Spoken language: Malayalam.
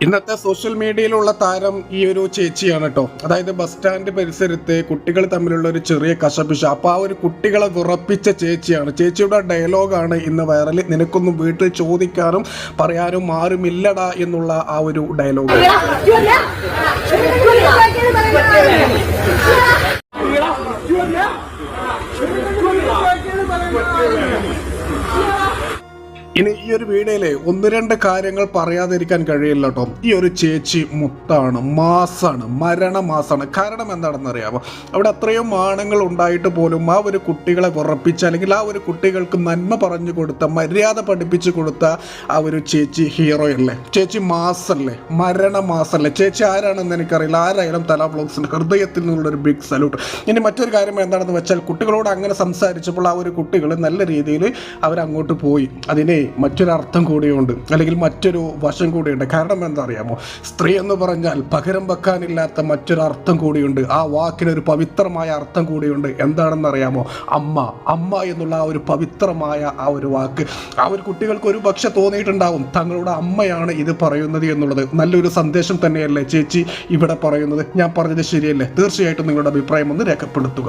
ഇന്നത്തെ സോഷ്യൽ മീഡിയയിലുള്ള താരം ഈ ഒരു ചേച്ചിയാണ് കേട്ടോ അതായത് ബസ് സ്റ്റാൻഡ് പരിസരത്ത് കുട്ടികൾ തമ്മിലുള്ള ഒരു ചെറിയ കശപിശ അപ്പൊ ആ ഒരു കുട്ടികളെ വിറപ്പിച്ച ചേച്ചിയാണ് ചേച്ചിയുടെ ഡയലോഗാണ് ഇന്ന് വൈറൽ നിനക്കൊന്നും വീട്ടിൽ ചോദിക്കാനും പറയാനും ആരുമില്ലടാ എന്നുള്ള ആ ഒരു ഡയലോഗ് ഈ ഒരു വീഡിയോയിലെ ഒന്ന് രണ്ട് കാര്യങ്ങൾ പറയാതിരിക്കാൻ കഴിയില്ല കേട്ടോ. ഈ ഒരു ചേച്ചി മുത്താണ് മാസാണ് മരണമാസാണ്. കാരണം എന്താണെന്ന് അറിയാമോ അവിടെ അത്രയും ആണുങ്ങൾ ഉണ്ടായിട്ട് പോലും ആ ഒരു കുട്ടികളെ ഉറപ്പിച്ച് അല്ലെങ്കിൽ ആ ഒരു കുട്ടികൾക്ക് നന്മ പറഞ്ഞു കൊടുത്ത മര്യാദ പഠിപ്പിച്ചു കൊടുത്ത ആ ഒരു ചേച്ചി ഹീറോ അല്ലേ ചേച്ചി മാസല്ലേ? മരണമാസല്ലേ? ചേച്ചി ആരാണെന്ന് എനിക്കറിയില്ല. ആരായാലും തല ബ്ലോഗ്സിന്റെ ഹൃദയത്തിൽ നിന്നുള്ള ഒരു ബിഗ് സല്യൂട്ട് ഇനി മറ്റൊരു കാര്യം എന്താണെന്ന് വെച്ചാൽ കുട്ടികളോട് അങ്ങനെ സംസാരിച്ചപ്പോൾ ആ ഒരു കുട്ടികൾ നല്ല രീതിയിൽ അവരങ്ങോട്ട് പോയി. അതിനെ മറ്റൊരർത്ഥം കൂടിയുണ്ട് അല്ലെങ്കിൽ മറ്റൊരു വശം കൂടിയുണ്ട്. കാരണം എന്താ അറിയാമോ സ്ത്രീ എന്ന് പറഞ്ഞാൽ പകരം വെക്കാനില്ലാത്ത മറ്റൊരർത്ഥം കൂടിയുണ്ട്. ആ വാക്കിന് ഒരു പവിത്രമായ അർത്ഥം കൂടിയുണ്ട്. എന്താണെന്ന് അറിയാമോ അമ്മ. അമ്മ എന്നുള്ള ആ ഒരു പവിത്രമായ ആ ഒരു വാക്ക്. ആ ഒരു കുട്ടികൾക്ക് ഒരു പക്ഷെ തോന്നിയിട്ടുണ്ടാവും തങ്ങളുടെ അമ്മയാണ് ഇത് പറയുന്നത് എന്നുള്ളത്. നല്ലൊരു സന്ദേശം തന്നെയല്ലേ ചേച്ചി ഇവിടെ പറയുന്നത്? ഞാൻ പറഞ്ഞത് ശരിയല്ലേ? തീർച്ചയായിട്ടും നിങ്ങളുടെ അഭിപ്രായം ഒന്ന് രേഖപ്പെടുത്തുക.